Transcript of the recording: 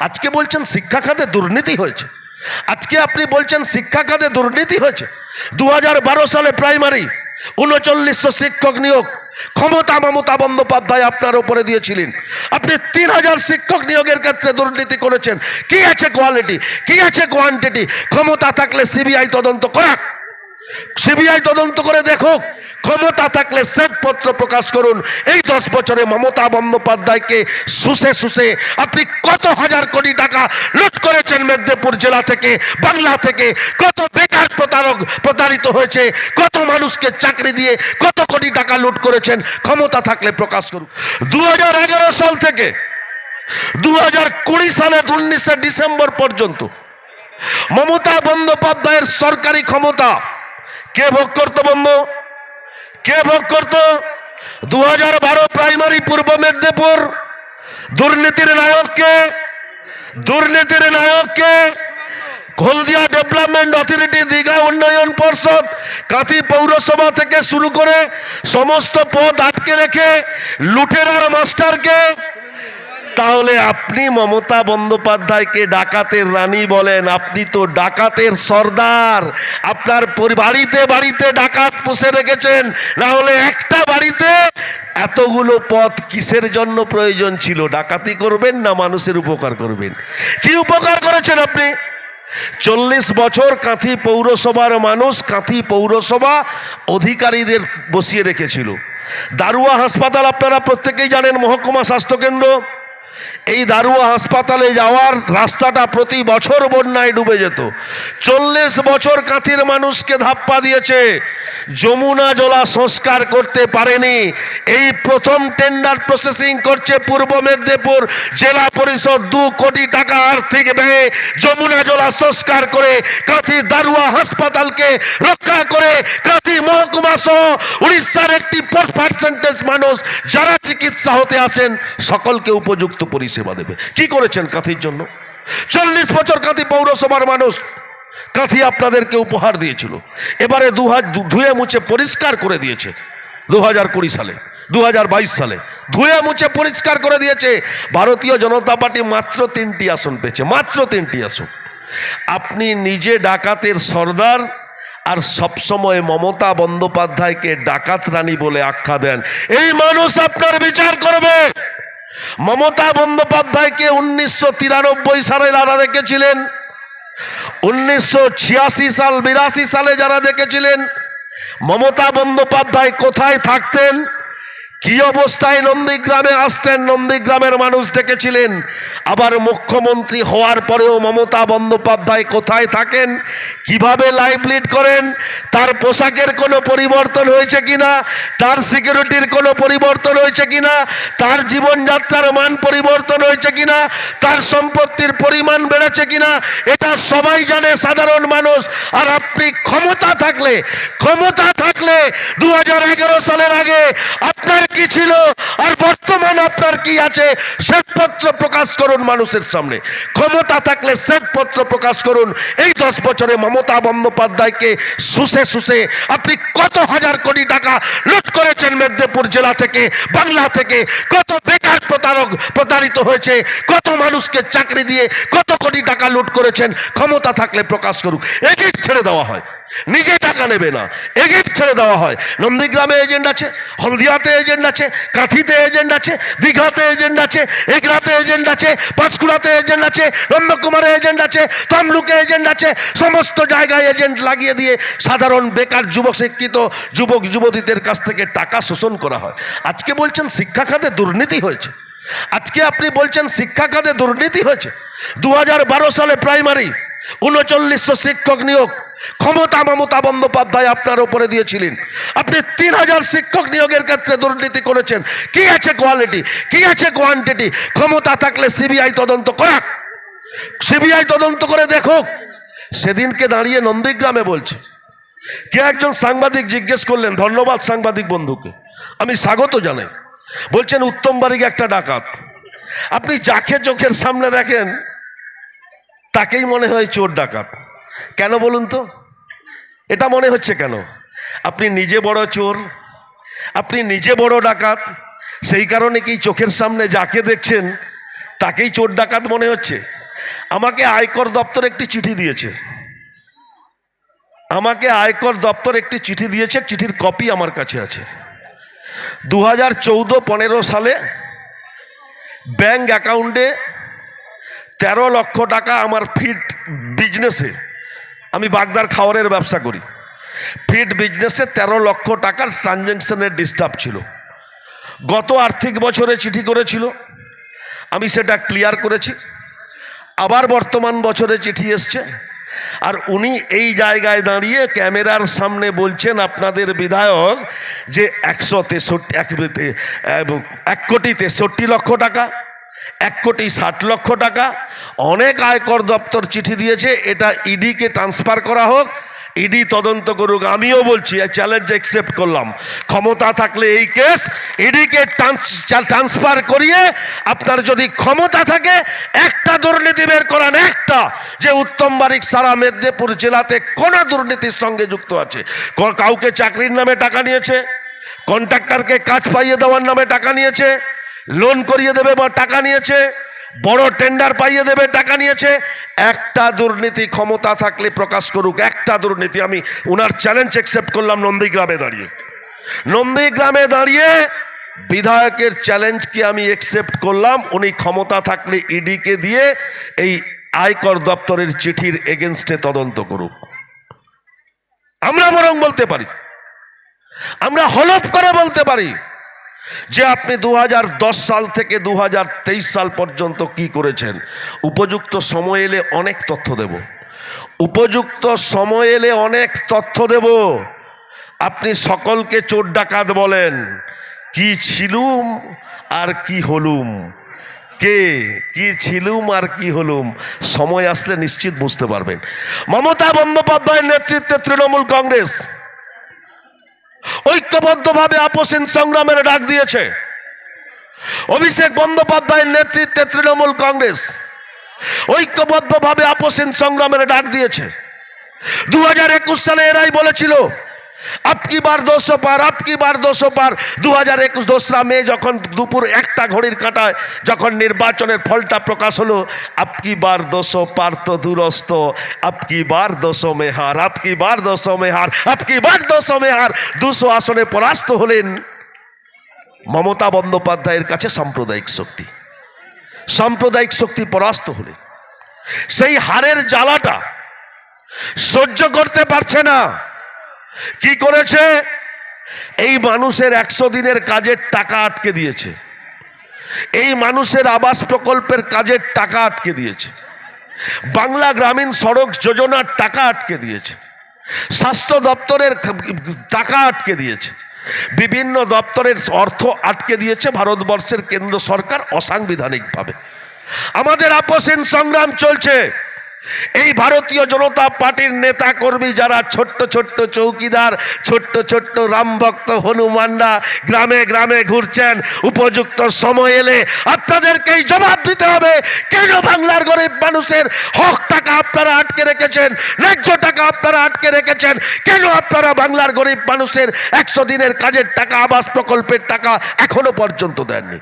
আজকে বলছেন শিক্ষা খাতে দুর্নীতি হয়েছে। আজকে আপনি বলছেন শিক্ষা খাতে দুর্নীতি হয়েছে। দু হাজার বারো সালে প্রাইমারি উনচল্লিশশো শিক্ষক নিয়োগ ক্ষমতা মমতা বন্দ্যোপাধ্যায় আপনার উপরে দিয়েছিলেন। আপনি তিন হাজার শিক্ষক নিয়োগের ক্ষেত্রে দুর্নীতি করেছেন। কি আছে কোয়ালিটি কি আছে কোয়ান্টিটি ক্ষমতা থাকলে সিবিআই তদন্ত করাক। সিবিআই তদন্ত করে দেখুক, ক্ষমতা থাকলে শ্বেতপত্র প্রকাশ করুন। এই দশ বছরে মমতা বন্দ্যোপাধ্যায়কে শুষে শুষে আপনি কত হাজার কোটি টাকা লুট করেছেন মেদিনীপুর জেলা থেকে, বাংলা থেকে? কত বেকার প্রতারক প্রতারিত হয়েছে? কত মানুষকে চাকরি দিয়ে কত কোটি টাকা লুট করেছেন? ক্ষমতা থাকলে প্রকাশ করুন দু হাজার এগারো সাল থেকে দু হাজার কুড়ি সালের উনিশে ডিসেম্বর পর্যন্ত মমতা বন্দ্যোপাধ্যায়ের সরকারি ক্ষমতা কে ভোগ করতো বন্ধু? কে ভোগ করতো? দু হাজার বারো প্রাইমারি পূর্ব মেদিনীপুর। দুর্নীতির নায়ককে দুর্নীতির নায়ককে হলদিয়া ডেভেলপমেন্ট অথরিটি, দীঘা উন্নয়ন পর্ষদ, কাঁথি পৌরসভা থেকে শুরু করে সমস্ত পদ আটকে রেখে লুটেরার মাস্টারকে তাহলে আপনি মমতা বন্দ্যোপাধ্যায়কে ডাকাতের রানী বলেন, আপনি তো ডাকাতের সর্দার। আপনার বাড়িতে বাড়িতে ডাকাত পুষে রেখেছেন, না হলে একটা বাড়িতে এতগুলো পথ কিসের জন্য প্রয়োজন ছিল? ডাকাতি করবেন না মানুষের উপকার করবেন? কি উপকার করেছেন আপনি? চল্লিশ বছর কাঁথি পৌরসভার মানুষ কাঁথি পৌরসভা অধিকারীদের বসিয়ে রেখেছিল। দারুয়া হাসপাতাল আপনারা প্রত্যেকেই জানেন, মহকুমা স্বাস্থ্যকেন্দ্র। এই দারুয়া হাসপাতালে যাওয়ার রাস্তাটা প্রতি বছর বন্যায় ডুবে যেত। চল্লিশ বছর কাঁথির মানুষকে ধাপ্পা দিয়েছে। যমুনা জলা সংস্কার করতে পারেনি। এই প্রথম টেন্ডার প্রসেসিং করছে পূর্ব মেদিনীপুর জেলা পরিষদ দু কোটি টাকা আর্থিক ব্যয়ে যমুনা জলা সংস্কার করে কাঁথি দারুয়া হাসপাতালকে রক্ষা করে কাঁথি মহকুমা সহ উড়িষ্যার একটি পার্সেন্টেজ মানুষ যারা চিকিৎসা হতে আসেন সকলকে উপযুক্ত পরিষেবা দেবে। কি করেছেন কাঁথির জন্য? চল্লিশ বছর কাঁথি পৌরসভার মানুষ, কাঁথি আপনাদেরকে উপহার দিয়েছিল। এবারে দু হাজার ধুয়ে মুছে পরিষ্কার করে দিয়েছে দু হাজার কুড়ি সালে, দু হাজার বাইশ সালে। ধুয়ে মুছে পরিষ্কার করে দিয়েছে। ভারতীয় জনতা পার্টি মাত্র তিনটি আসন পেয়েছে, মাত্র তিনটি আসন। আপনি নিজে ডাকাতের সর্দার আর সবসময় মমতা বন্দ্যোপাধ্যায়কে ডাকাত রানী বলে আখ্যা দেন। এই মানুষ আপনার বিচার করবে। মমতা বন্দ্যোপাধ্যায়কে উনিশশো তিরানব্বই সালে যারা দেখেছিলেন, উনিশশো ছিয়াশি সাল, বিরাশি সালে যারা দেখেছিলেন, মমতা বন্দ্যোপাধ্যায় কোথায় থাকতেন? কি অবস্থায় নন্দীগ্রামে আসতেন? নন্দীগ্রামের মানুষ দেখেছিলেন। আবার মুখ্যমন্ত্রী হওয়ার পরেও মমতা বন্দ্যোপাধ্যায় কোথায় থাকেন? কীভাবে লাইভ লিড করেন? তার পোশাকের কোনো পরিবর্তন হয়েছে কিনা? তার সিকিউরিটির কোনো পরিবর্তন হয়েছে কিনা? তার জীবনযাত্রার মান পরিবর্তন হয়েছে কিনা? তার সম্পত্তির পরিমাণ বেড়েছে কিনা? এটা সবাই জানে, সাধারণ মানুষ। আর আপনি ক্ষমতা থাকলে ক্ষমতা থাকলে দু হাজার এগারো সালের আগে আপনার কি ছিল? আর বর্তমান আপনার কি আছে? শ্বেতপত্র প্রকাশ করুন মানুষের সামনে। ক্ষমতা থাকলে শ্বেতপত্র প্রকাশ করুন। এই দশ বছরে মমতা বন্দ্যোপাধ্যায়কে শুষে শুষে আপনি কত হাজার কোটি টাকা লুট করেছেন মেদিনীপুর জেলা থেকে, বাংলা থেকে? কত বেকার প্রতারক প্রতারিত হয়েছে। কত মানুষকে চাকরি দিয়ে কত কোটি টাকা লুট করেছেন, ক্ষমতা থাকলে প্রকাশ করুক। এগিয়ে ছেড়ে দেওয়া হয়। নিজে টাকা নেবে না। এগিয়ে ছেড়ে দেওয়া হয়। নন্দীগ্রামে এজেন্ট আছে, হলদিয়াতে এজেন্ট আছে, কাঁথিতে এজেন্ট আছে, দীঘাতে এজেন্ট আছে, এগরাতে এজেন্ট আছে পাঁচকুড়াতে এজেন্ট আছে, নন্দকুমারে এজেন্ট আছে, তমলুকে এজেন্ট আছে। সমস্ত জায়গায় এজেন্ট লাগিয়ে দিয়ে সাধারণ বেকার যুবক, শিক্ষিত যুবক, যুবতীদের কাছ থেকে টাকা শোষণ করা হয়। আজকে বলছেন শিক্ষা খাতে দুর্নীতি হয়েছে। আজকে আপনি বলছেন শিক্ষা খাতে দুর্নীতি হয়েছে। দু হাজার বারো সালে প্রাইমারি, উনচল্লিশশো শিক্ষক নিয়োগ। ক্ষমতা মমতা বন্দ্যোপাধ্যায় আপনার উপরে দিয়েছিলেন। আপনি তিন হাজার শিক্ষক নিয়োগের ক্ষেত্রে দুর্নীতি করেছেন। কি আছে কোয়ালিটি? কি আছে কোয়ান্টিটি? ক্ষমতা থাকলে সিবিআই তদন্ত করাক। সিবিআই তদন্ত করে দেখুক। সেদিনকে দাঁড়িয়ে নন্দীগ্রামে বলছে। কে একজন সাংবাদিক জিজ্ঞেস করলেন, ধন্যবাদ সাংবাদিক বন্ধুকে। আমি স্বাগত জানাই। বলছেন, উত্তম বাড়িকে একটা ডাকাত। আপনি যাকে চোখের সামনে দেখেন, তাকেই মনে হয় চোর ডাকাত। কেন বলুন তো? এটা মনে হচ্ছে কেন? আপনি নিজে বড় চোর, আপনি নিজে বড় ডাকাত, সেই কারণে কি চোখের সামনে যাকে দেখছেন, তাকেই চোর ডাকাত মনে হচ্ছে? আমাকে আয়কর দপ্তর একটি চিঠি দিয়েছে। আমাকে আয়কর দপ্তর একটি চিঠি দিয়েছে, চিঠির কপি আমার কাছে আছে। দু হাজার চৌদ্দো পনেরো সালে ব্যাংক অ্যাকাউন্টে তেরো লক্ষ টাকা আমার ফিট বিজনেসে আমি বাগদার খাওয়ারের ব্যবসা করি। ফিট বিজনেসে তেরো লক্ষ টাকার ট্রানজ্যাকশনের ডিস্টার্ব ছিল। গত আর্থিক বছরে চিঠি করেছিল, আমি সেটা ক্লিয়ার করেছি। আবার বর্তমান বছরে চিঠি এসছে আর উনি এই জায়গায় দাঁড়িয়ে ক্যামেরার সামনে বলছেন আপনাদের বিধায়ক যে একশো তেষট্টি, এক এক কোটি তেষট্টি লক্ষ টাকা, এক কোটি ষাট লক্ষ টাকা, অনেক আয়কর দপ্তর চিঠি দিয়েছে, এটা ইডিকে ট্রান্সফার করা হোক ইডি তদন্ত করুক, আমিও বলছি চ্যালেঞ্জ অ্যাকসেপ্ট করলাম। ক্ষমতা থাকলে এই কেস ইডিকে ট্রান্সফার করিয়ে আপনার যদি ক্ষমতা থাকে, একটা দুর্নীতি বের করান একটা, যে উত্তম বারিক সারা মেদিনীপুর জেলাতে কোন দুর্নীতির সঙ্গে যুক্ত আছে। কাউকে চাকরির নামে টাকা নিয়েছে কন্ট্রাক্টরকে কাজ পাইয়ে দেওয়ার নামে টাকা নিয়েছে লোন করিয়ে দেবে বা টাকা নিয়েছে বড় টেন্ডার পাইয়ে দেবে, টাকা নিয়েছে। একটা দুর্নীতি ক্ষমতা থাকলে প্রকাশ করুক, একটা দুর্নীতি। আমি ওনার চ্যালেঞ্জ অ্যাকসেপ্ট করলাম নন্দীগ্রামে দাঁড়িয়ে। নন্দীগ্রামে দাঁড়িয়ে বিধায়কের চ্যালেঞ্জকে আমি অ্যাকসেপ্ট করলাম, উনি ক্ষমতা থাকলে ইডিকে দিয়ে এই আয়কর দপ্তরের চিঠির এগেনস্টে তদন্ত করুক। আমরা বরং বলতে পারি। আমরা হলফ করে বলতে পারি। যে আপনি দু হাজার দশ সাল থেকে দু হাজার তেইশ সাল পর্যন্ত কি করেছেন? উপযুক্ত সময় এলে অনেক তথ্য দেব। উপযুক্ত সময় এলে অনেক তথ্য দেব। আপনি সকলকে চোর ডাকাত বলেন, কি ছিলুম আর কি হলুম? কে, কি ছিলুম আর কি হলুম? সময় আসলে নিশ্চিত বুঝতে পারবেন। মমতা বন্দ্যোপাধ্যায়ের নেতৃত্বে তৃণমূল কংগ্রেস। ঐক্যবদ্ধভাবে আপসিন সংগ্রামের ডাক দিয়েছে। অভিষেক বন্দ্যোপাধ্যায়ের নেতৃত্বে তৃণমূল কংগ্রেস ঐক্যবদ্ধভাবে আপসিন সংগ্রামের ডাক দিয়েছে। দু হাজার একুশ সালে এরাই বলেছিল আপকি বার দোষো পার আপকি বার দোষো পার? দু হাজার একুশ দোসরা মে যখন দুপুর একটা ঘড়ির কাঁটায় যখন নির্বাচনের ফলটা প্রকাশ হলো আপকি বার দোষো পার তো দূরস্থ আপকি বার দোষো মেহার আপকি বার দোষো মেহার আপকি বার দোষো মেহার দুশো আসনে পরাস্ত হলেন মমতা বন্দ্যোপাধ্যায়ের কাছে সাম্প্রদায়িক শক্তি। সাম্প্রদায়িক শক্তি পরাস্ত হলেন। সেই হারের জ্বালাটা সহ্য করতে পারছে না। কি করেছে? এই মানুষের একশো দিনের কাজের টাকা আটকে দিয়েছে। এই মানুষের আবাস প্রকল্পের কাজের টাকা আটকে দিয়েছে। বাংলা গ্রামীণ সড়ক যোজনার টাকা আটকে দিয়েছে। স্বাস্থ্য দপ্তরের টাকা আটকে দিয়েছে। বিভিন্ন দপ্তরের অর্থ আটকে দিয়েছে ভারতবর্ষের কেন্দ্র সরকার অসাংবিধানিকভাবে। আমাদের আপোষহীন সংগ্রাম চলছে। এই ভারতীয় জনতা পার্টির নেতা কর্মী যারা ছোট্ট ছোট্ট চৌকিদার, ছোট্ট ছোট্ট রামভক্ত হনুমানরা গ্রামে গ্রামে ঘুরছেন, উপযুক্ত সময় এলে আপনাদেরকেই জবাব দিতে হবে, কেন বাংলার গরিব মানুষের হক টাকা আপনারা আটকে রেখেছেন, ন্যায্য টাকা আপনারা আটকে রেখেছেন, কেন আপনারা বাংলার গরিব মানুষের একশো দিনের কাজের টাকা, আবাস প্রকল্পের টাকা এখনও পর্যন্ত দেননি?